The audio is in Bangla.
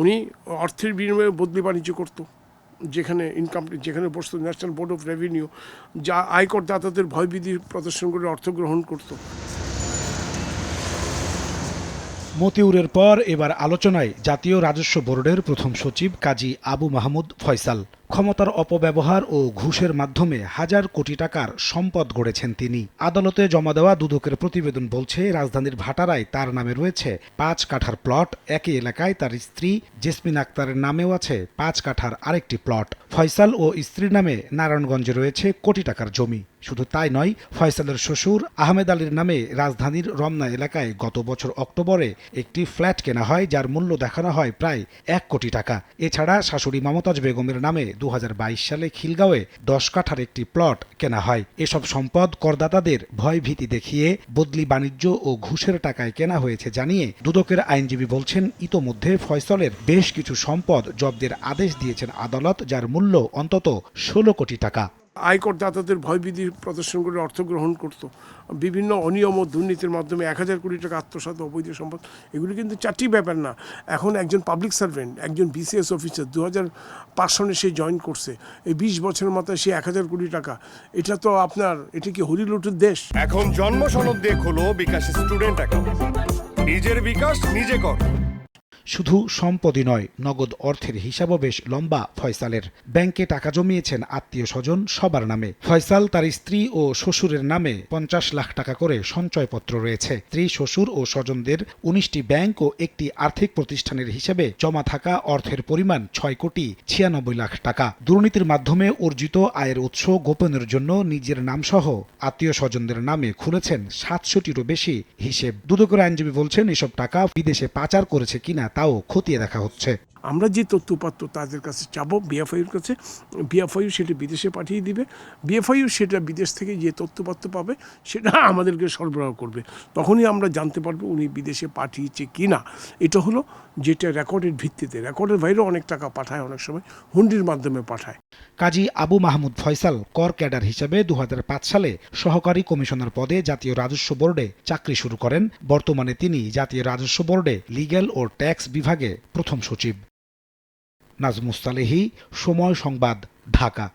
উনি অর্থের বিনিময়ে বদলি বাণিজ্য করতো, যেখানে ইনকাম যেখানে বসতো ন্যাশনাল বোর্ড অফ রেভিনিউ যা আয়কর দাতাদের ভয়বিধি প্রদর্শন করে অর্থ গ্রহণ করতো। মতিউরের পর এবার আলোচনায় জাতীয় রাজস্ব বোর্ডের প্রথম সচিব কাজী আবু মাহমুদ ফয়সাল। ক্ষমতার অপব্যবহার ও ঘুষের মাধ্যমে হাজার কোটি টাকার সম্পদ গড়েছেন তিনি। আদালতে জমা দেওয়া দুদকের প্রতিবেদন বলছে, রাজধানীর ভাটারায় তার নামে রয়েছে পাঁচ কাঠার প্লট, একই এলাকায় তার স্ত্রী জেসমিন আক্তারের নামেও আছে পাঁচ কাঠার আরেকটি প্লট। ফয়সাল ও স্ত্রীর নামে নারায়ণগঞ্জে রয়েছে কোটি টাকার জমি। শুধু তাই নয়, ফয়সালের শ্বশুর আহমেদ আলীর নামে রাজধানীর রমনা এলাকায় গত বছর অক্টোবরে একটি ফ্ল্যাট কেনা হয়, যার মূল্য দেখানো হয় প্রায় এক কোটি টাকা। এছাড়া শাশুড়ি মমতাজ বেগমের নামে দু হাজার বাইশ সালে খিলগাঁওয়ে দশ কাঠার একটি প্লট কেনা হয়। এসব সম্পদ করদাতাদের ভয়ভীতি দেখিয়ে বদলি বাণিজ্য ও ঘুষের টাকায় কেনা হয়েছে জানিয়ে দুদকের আইনজীবী বলছেন, ইতোমধ্যে ফয়সলের বেশ কিছু সম্পদ জব্দের আদেশ দিয়েছেন আদালত, যার মূল্য অন্তত ষোলো কোটি টাকা। আয়কর দাতাদের ভয়বিধি প্রদর্শন করে অর্থ গ্রহণ করত। বিভিন্ন অনিয়ম ও দুর্নীতির মাধ্যমে এক হাজার কোটি টাকা আত্মসাৎ ও অবৈধ সম্পদ, এগুলি কিন্তু চারটি ব্যাপার না। এখন একজন পাবলিক সার্ভেন্ট একজন বিসিএস অফিসার দু হাজার পাঁচ সনে সে জয়েন করছে। এই বিশ বছরের মাথায় সে এক হাজার কোটি টাকা। এটা তো আপনার, এটা কি হরিলুটের দেশ? এখন জন্ম সনদ দিয়ে খোলো বিকাশ স্টুডেন্ট অ্যাকাউন্ট নিজের বিকাশ নিজে কর। শুধু সম্পদই নয়, নগদ অর্থের হিসাবও বেশ লম্বা ফয়সালের। ব্যাংকে টাকা জমিয়েছেন আত্মীয় স্বজন সবার নামে। ফয়সাল তার স্ত্রী ও শ্বশুরের নামে পঞ্চাশ লাখ টাকা করে সঞ্চয়পত্র রয়েছে। স্ত্রী, শ্বশুর ও স্বজনদের উনিশটি ব্যাংক ও একটি আর্থিক প্রতিষ্ঠানের হিসেবে জমা থাকা অর্থের পরিমাণ ছয় কোটি ছিয়ানব্বই লাখ টাকা। দুর্নীতির মাধ্যমে অর্জিত আয়ের উৎস গোপনের জন্য নিজের নামসহ আত্মীয় স্বজনদের নামে খুলেছেন সাতশোটিরও বেশি হিসেব। দুদকের আইনজীবী বলছেন, এসব টাকা বিদেশে পাচার করেছে কিনা তাও খতিয়ে দেখা হচ্ছে। আমরা যে তথ্যপাত্র তাদের কাছে চাবো বিএফআইউর কাছে বিএফআইউ সেটা বিদেশে পাঠিয়ে দিবে। বিএফআইউ সেটা বিদেশ থেকে যে তথ্যপাত্র পাবে, সেটা আমাদেরকে সরবরাহ করবে। তখনই আমরা জানতে পারব উনি বিদেশে পাঠিয়েছে কি না এটা হলো যেটা রেকর্ডের ভিত্তিতে। রেকর্ডের বাইরেও অনেক টাকা পাঠায় অনেক সময়, হুন্ডির মাধ্যমে পাঠায়। কাজী আবু মাহমুদ ফয়সাল কর ক্যাডার হিসেবে দু হাজার পাঁচ সালে সহকারী কমিশনার পদে জাতীয় রাজস্ব বোর্ডে চাকরি শুরু করেন। বর্তমানে তিনি জাতীয় রাজস্ব বোর্ডে লিগ্যাল ও ট্যাক্স বিভাগে প্রথম সচিব। নাজমুস্তালেহি সময় সংবাদ ঢাকা।